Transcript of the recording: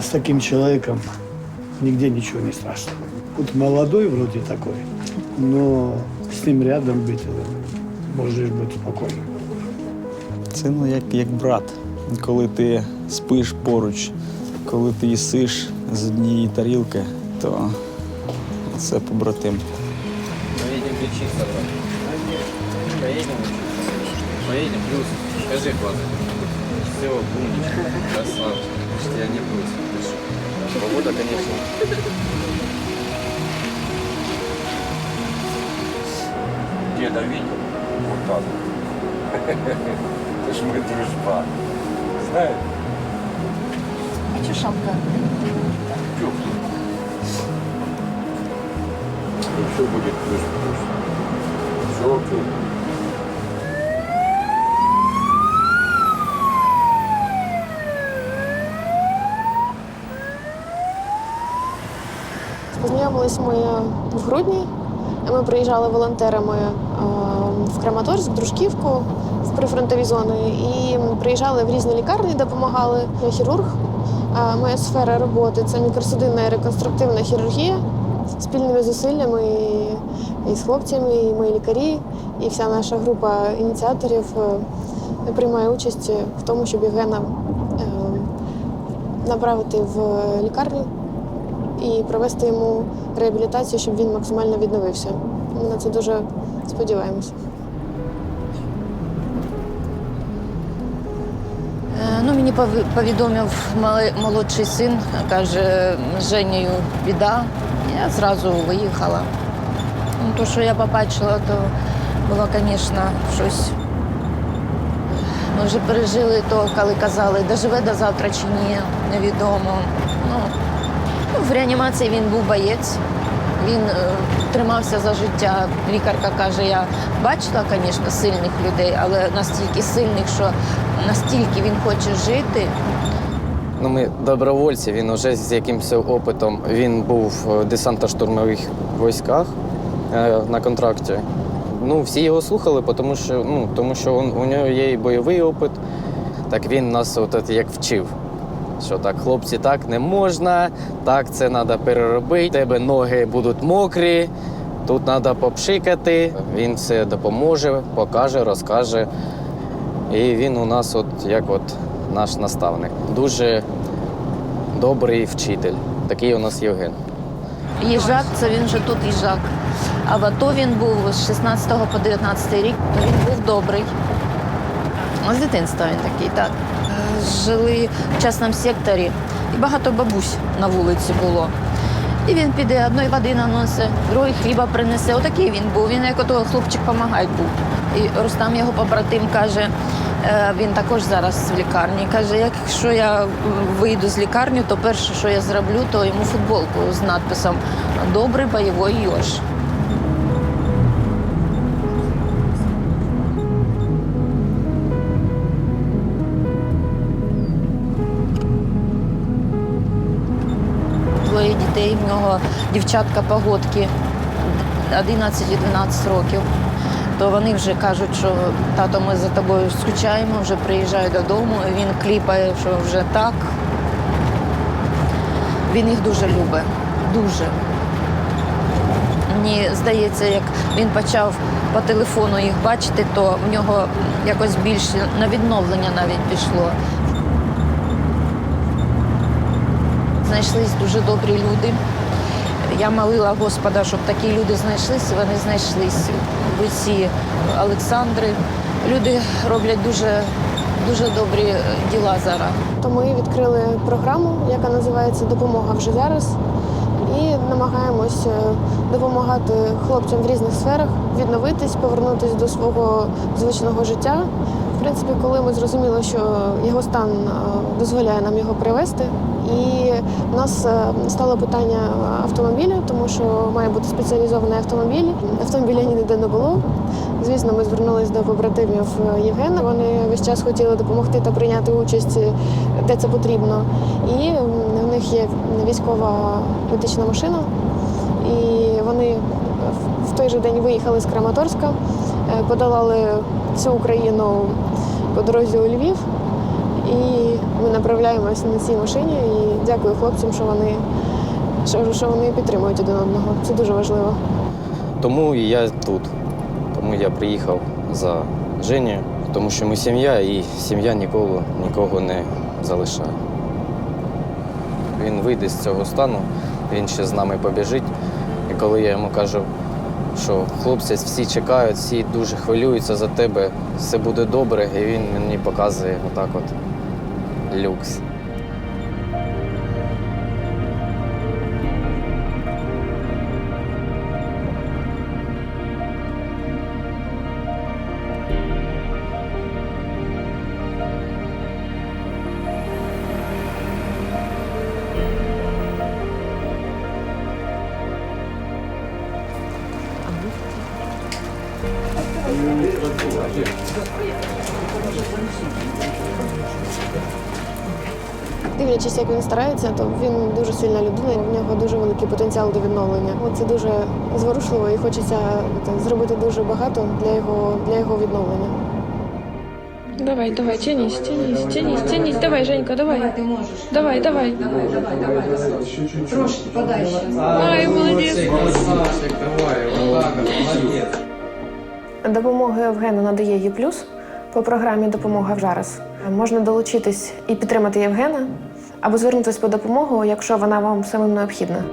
С таким человеком нигде ничего не страшно. Вот молодой вроде такой, но с ним рядом быть э, можеш бути спокійно. Це ну як, як брат. Коли ти спиш поруч, коли ти їсиш з однієї тарілки, то це побратим. Поїдемо лічитися, брат. Поїдемо. Поїдемо плюс. Скажи, хватить. Все, умничка. Красавчик. Что я не. Пишу. Погода, конечно. Деда видел? Вот так. Это ж мы дружба. Знаешь? А что шапка? Теплый. Все будет плюс-плюс. Все тепло. Познайомились ми в грудні. Ми приїжджали волонтерами е, в Краматорськ, Дружківку, в прифронтові зони. І приїжджали в різні лікарні, допомагали. Я хірург. Е, Моя сфера роботи це мікросудинна і реконструктивна хірургія. Спільними зусиллями і, з хлопцями, і мої лікарі, і вся наша група ініціаторів е, приймає участь в тому, щоб Євгена направити в лікарню і провести йому реабілітацію, щоб він максимально відновився. Ми на це дуже сподіваємося. Е, Ну, мені пові- повідомив молодший син, каже, з Женєю біда. Я зразу виїхала. Ну, то, що я побачила, то було, звісно, щось. Ми вже пережили то, коли казали, доживе до завтра чи ні, невідомо. Ну, в реанімації він був боєць. Він е, тримався за життя. Лікарка каже, я бачила, звісно, сильних людей, але настільки сильних, що настільки він хоче жити. Ну, ми добровольці, він вже з якимось опитом. Він був в десантно-штурмових військах е, на контракті. Ну, всі його слухали, тому що, ну, тому що он, у нього є і бойовий опит. Так він нас от, як вчив. Що так, хлопці, так не можна, так це треба переробити, тебе ноги будуть мокрі, тут треба попшикати. Він все допоможе, покаже, розкаже. І він у нас, от як от наш наставник. Дуже добрий вчитель. Такий у нас Євген. Їжак це він вже тут їжак. А в АТО він був з 16 по 19 рік, він був добрий. З дитинства він такий, так. Жили в частному секторі, і багато бабусь на вулиці було. І він піде, одної води наносить, другий хліба принесе. Отакий він був. Він як ото хлопчик помагай був. І Рустам його побратим каже, е, він також зараз в лікарні. Каже, якщо я вийду з лікарні, то перше, що я зроблю, то йому футболку з надписом Добрий бойовий йош. Дітей, в нього дівчатка погодки 11 і 12 років. То вони вже кажуть, що тато, ми за тобою скучаємо, вже приїжджаю додому. Він кліпає, що вже так. Він їх дуже любить. Дуже. Мені здається, як він почав по телефону їх бачити, то в нього якось більше на відновлення навіть пішло. Знайшлись дуже добрі люди. Я молила Господа, щоб такі люди знайшлися, вони знайшлись. Ви ці Олександри. Люди роблять дуже, дуже добрі е, діла зараз. То ми відкрили програму, яка називається Допомога вже зараз. І намагаємось е, допомагати хлопцям в різних сферах відновитись, повернутися до свого звичного життя. Принципі, коли ми зрозуміли, що його стан е, дозволяє нам його привести, і в нас е, стало питання автомобіля, тому що має бути спеціалізований автомобіль. Автомобіля ніде не було. Звісно, ми звернулися до побратимів е, Євгена. Вони весь час хотіли допомогти та прийняти участь, де це потрібно. І в них є військова медична машина, і вони в- той же день виїхали з Краматорська, подолали всю Україну по дорозі у Львів. І ми направляємось на цій машині. І дякую хлопцям, що вони, що, що вони підтримують один одного. Це дуже важливо. Тому і я тут. Тому я приїхав за Женю, тому що ми сім'я, і сім'я ніколи нікого не залишає. Він вийде з цього стану, він ще з нами побіжить. І коли я йому кажу, що хлопці всі чекають, всі дуже хвилюються за тебе, все буде добре, і він мені показує отак от люкс. Дивлячись, як він старається, то він дуже сильна людина, і в нього дуже великий потенціал до відновлення. Це дуже зворушливо і хочеться зробити дуже багато для його, для його відновлення. Давай, давай, тянись, тянись, тянись, тянись. Давай, Женька, давай. Давай, ты можешь. Давай, давай. Давай, давай, давай. Трошки подальше. Ай, молодец. Допомогу Євгену надає «Є плюс» по програмі Допомога зараз. Можна долучитись і підтримати Євгена або звернутися по допомогу, якщо вона вам самим необхідна.